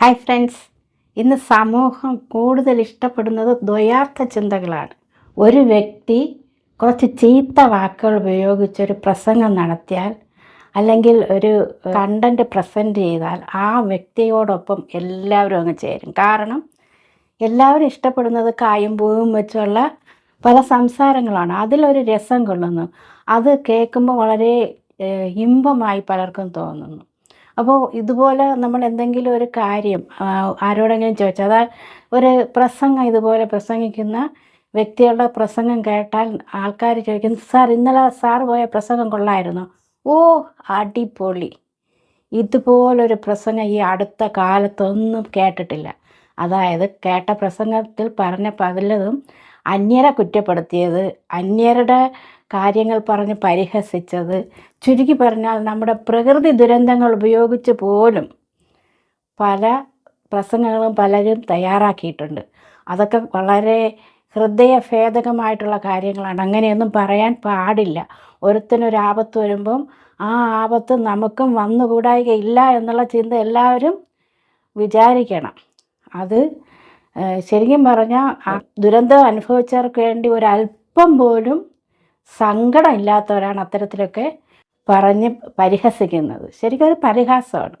Hi friends ഇന്ന് സമൂഹം കൂടുതൽ ഇഷ്ടപ്പെടുന്നത് ദ്വയാർത്ഥ ചിന്തകളാണ്. ഒരു വ്യക്തി കുറച്ച് ചീത്ത വാക്കുകൾ ഉപയോഗിച്ചൊരു പ്രസംഗം നടത്തിയാൽ അല്ലെങ്കിൽ ഒരു കണ്ടന്റ് പ്രസന്റ് ചെയ്താൽ ആ വ്യക്തിയോടൊപ്പം എല്ലാവരും അങ്ങ് ചേരും. കാരണം എല്ലാവരും ഇഷ്ടപ്പെടുന്നത് കായും പൂവും വെച്ചുള്ള പല സംസാരങ്ങളാണ്. അതിലൊരു രസം കൊള്ളുന്നു. അത് കേൾക്കുമ്പോൾ വളരെ ഇമ്പമായി പലർക്കും തോന്നുന്നു. അപ്പോൾ ഇതുപോലെ നമ്മൾ എന്തെങ്കിലും ഒരു കാര്യം ആരോടെങ്കിലും ചോദിച്ചാൽ അതാ ഒരു പ്രസംഗം ഇതുപോലെ പ്രസംഗിക്കുന്ന വ്യക്തികളുടെ പ്രസംഗം കേട്ടാൽ ആൾക്കാർ ചോദിക്കും സാർ ഇന്നലെ സാർ പോയ പ്രസംഗം കൊള്ളായിരുന്നു. ഓ അടിപൊളി. ഇതുപോലൊരു പ്രസംഗം ഈ അടുത്ത കാലത്തൊന്നും കേട്ടിട്ടില്ല. അതായത് കേട്ട പ്രസംഗത്തിൽ പറഞ്ഞ പലതും അന്യരെ കുറ്റപ്പെടുത്തിയത് അന്യരുടെ കാര്യങ്ങൾ പറഞ്ഞ് പരിഹസിച്ചത്. ചുരുക്കി പറഞ്ഞാൽ നമ്മുടെ പ്രകൃതി ദുരന്തങ്ങൾ ഉപയോഗിച്ച് പോലും പല പ്രസംഗങ്ങളും പലരും തയ്യാറാക്കിയിട്ടുണ്ട്. അതൊക്കെ വളരെ ഹൃദയഭേദകമായിട്ടുള്ള കാര്യങ്ങളാണ്. അങ്ങനെയൊന്നും പറയാൻ പാടില്ല. ഒരുത്തിനൊരു ആപത്ത് വരുമ്പം ആ ആപത്ത് നമുക്കും വന്നുകൂടായികയില്ല എന്നുള്ള ചിന്ത എല്ലാവരും വിചാരിക്കണം. അത് ശരിക്കും പറഞ്ഞാൽ ദുരന്തം അനുഭവിച്ചവർക്ക് വേണ്ടി ഒരല്പം പോലും സങ്കടം ഇല്ലാത്തവരാണ് അത്തരത്തിലൊക്കെ പറഞ്ഞ് പരിഹസിക്കുന്നത്. ശരിക്കും ഒരു പരിഹാസമാണ്.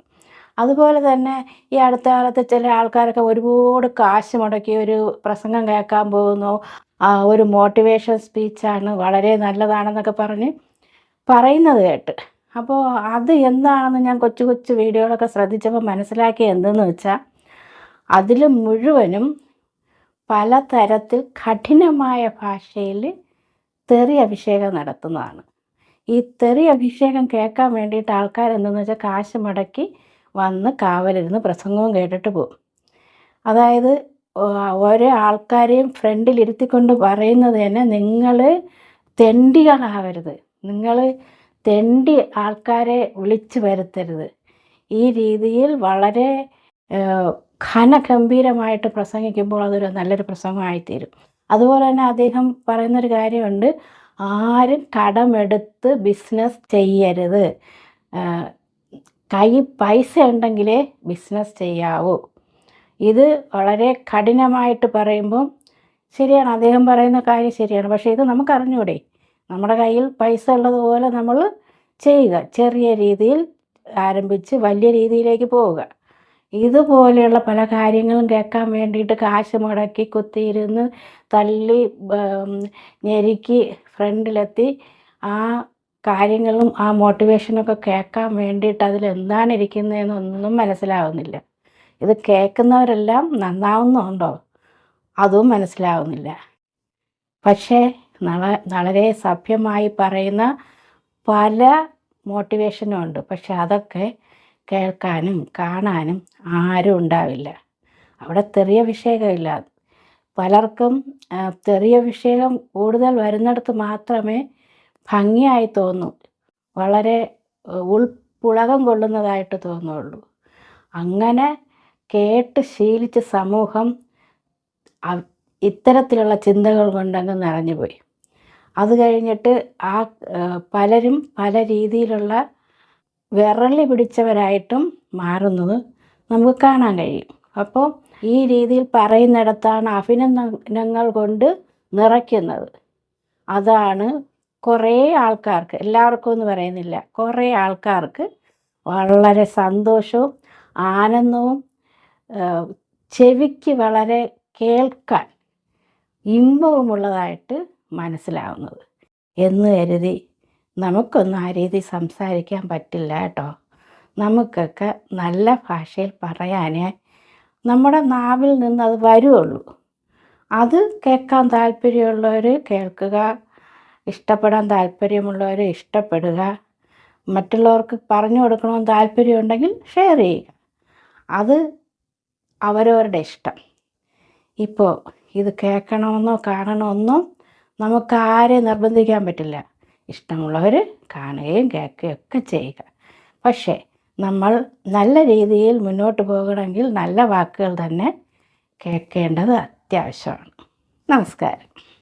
അതുപോലെ തന്നെ ഈ അടുത്ത കാലത്ത് ചില ആൾക്കാരൊക്കെ ഒരുപാട് കാശ് മുടക്കി ഒരു പ്രസംഗം കേൾക്കാൻ പോകുന്നു. ഒരു മോട്ടിവേഷൻ സ്പീച്ചാണ് വളരെ നല്ലതാണെന്നൊക്കെ പറഞ്ഞ് പറയുന്നത് കേട്ട്. അപ്പോൾ അത് എന്താണെന്ന് ഞാൻ കൊച്ചു കൊച്ചു വീഡിയോകളൊക്കെ ശ്രദ്ധിച്ചപ്പോൾ മനസ്സിലാക്കി എന്തെന്ന് വെച്ചാൽ അതിൽ മുഴുവനും പലതരത്തിൽ കഠിനമായ ഭാഷയിൽ തെറി അഭിഷേകം നടത്തുന്നതാണ്. ഈ തെറി അഭിഷേകം കേൾക്കാൻ വേണ്ടിയിട്ട് ആൾക്കാർ എന്തെന്ന് വെച്ചാൽ കാശ് മുടക്കി വന്ന് കാവലിരുന്ന് പ്രസംഗവും കേട്ടിട്ട് പോകും. അതായത് ഓരോ ആൾക്കാരെയും ഫ്രണ്ടിലിരുത്തിക്കൊണ്ട് പറയുന്നത് തന്നെ നിങ്ങൾ തെണ്ടികളാവരുത്. നിങ്ങൾ തെണ്ടി ആൾക്കാരെ വിളിച്ചു വരുത്തരുത്. ഈ രീതിയിൽ വളരെ ഘനഗംഭീരമായിട്ട് പ്രസംഗിക്കുമ്പോൾ അതൊരു നല്ലൊരു പ്രസംഗമായിത്തീരും. അതുപോലെ തന്നെ അദ്ദേഹം പറയുന്നൊരു കാര്യമുണ്ട്. ആരും കടമെടുത്ത് ബിസിനസ് ചെയ്യരുത്. കൈ പൈസ ഉണ്ടെങ്കിലേ ബിസിനസ് ചെയ്യാവൂ. ഇത് വളരെ കഠിനമായിട്ട് പറയുമ്പം ശരിയാണ് അദ്ദേഹം പറയുന്ന കാര്യം ശരിയാണ്. പക്ഷേ ഇത് നമുക്ക് അറിഞ്ഞൂടെ നമ്മുടെ കയ്യിൽ പൈസ ഉള്ളതുപോലെ നമ്മൾ ചെയ്യുക. ചെറിയ രീതിയിൽ ആരംഭിച്ച് വലിയ രീതിയിലേക്ക് പോവുക. ഇതുപോലെയുള്ള പല കാര്യങ്ങളും കേൾക്കാൻ വേണ്ടിയിട്ട് കാശ് മുടക്കി കുത്തിയിരുന്ന് തള്ളി ഞെരുക്കി ഫ്രണ്ടിലെത്തി. ആ കാര്യങ്ങളും ആ മോട്ടിവേഷനൊക്കെ കേൾക്കാൻ വേണ്ടിയിട്ട് അതിൽ എന്താണ് ഇരിക്കുന്നതെന്നൊന്നും മനസ്സിലാവുന്നില്ല. ഇത് കേൾക്കുന്നവരെല്ലാം നന്നാവുന്നുണ്ടോ? അതും മനസ്സിലാവുന്നില്ല. പക്ഷേ വളരെ സഭ്യമായി പറയുന്ന പല മോട്ടിവേഷനും ഉണ്ട്. പക്ഷെ അതൊക്കെ കേൾക്കാനും കാണാനും ആരും ഉണ്ടാവില്ല. അവിടെ തെറിയ വിഷയമില്ല പലർക്കും തെറിയ വിഷയം കൂടുതൽ വരുന്നിടത്ത് മാത്രമേ ഭംഗിയായി തോന്നൂ. വളരെ ഉൾപ്പുളകം കൊള്ളുന്നതായിട്ട് തോന്നുള്ളൂ. അങ്ങനെ കേട്ട് ശീലിച്ച സമൂഹം ഇത്തരത്തിലുള്ള ചിന്തകൾ കൊണ്ടങ്ങ് നിറഞ്ഞുപോയി. അത് കഴിഞ്ഞിട്ട് ആ പലരും പല രീതിയിലുള്ള വിരളി പിടിച്ചവരായിട്ടും മാറുന്നത് നമുക്ക് കാണാൻ കഴിയും. അപ്പോൾ ഈ രീതിയിൽ പറയുന്നിടത്താണ് അഭിനന്ദനങ്ങൾ കൊണ്ട് നിറയ്ക്കുന്നത്. അതാണ് കുറേ ആൾക്കാർക്ക് എല്ലാവർക്കും എന്ന് പറയുന്നില്ല കുറേ ആൾക്കാർക്ക് വളരെ സന്തോഷവും ആനന്ദവും ചെവിക്ക് വളരെ കേൾക്കാൻ ഇമ്പവുമുള്ളതായിട്ട് മനസ്സിലാവുന്നത് എന്ന് കരുതി നമുക്കൊന്നും ആ രീതി സംസാരിക്കാൻ പറ്റില്ല കേട്ടോ. നമുക്കൊക്കെ നല്ല ഭാഷയിൽ പറയാനേ നമ്മുടെ നാവിൽ നിന്ന് അത് വരുള്ളൂ അത് കേൾക്കാൻ താല്പര്യമുള്ളവർ കേൾക്കുക ഇഷ്ടപ്പെടാൻ താല്പര്യമുള്ളവർ ഇഷ്ടപ്പെടുക മറ്റുള്ളവർക്ക് പറഞ്ഞു കൊടുക്കണമെന്ന് താല്പര്യമുണ്ടെങ്കിൽ ഷെയർ ചെയ്യുക. അത് അവരവരുടെ ഇഷ്ടം. ഇപ്പോൾ ഇത് കേൾക്കണമെന്നോ കാണണമെന്നോ നമുക്ക് ആരെയും നിർബന്ധിക്കാൻ പറ്റില്ല. ഇഷ്ടമുള്ളവർ കാണുകയും കേൾക്കുകയും ഒക്കെ ചെയ്യുക. പക്ഷേ നമ്മൾ നല്ല രീതിയിൽ മുന്നോട്ട് പോകണമെങ്കിൽ നല്ല വാക്കുകൾ തന്നെ കേൾക്കേണ്ടത് അത്യാവശ്യമാണ്. നമസ്കാരം.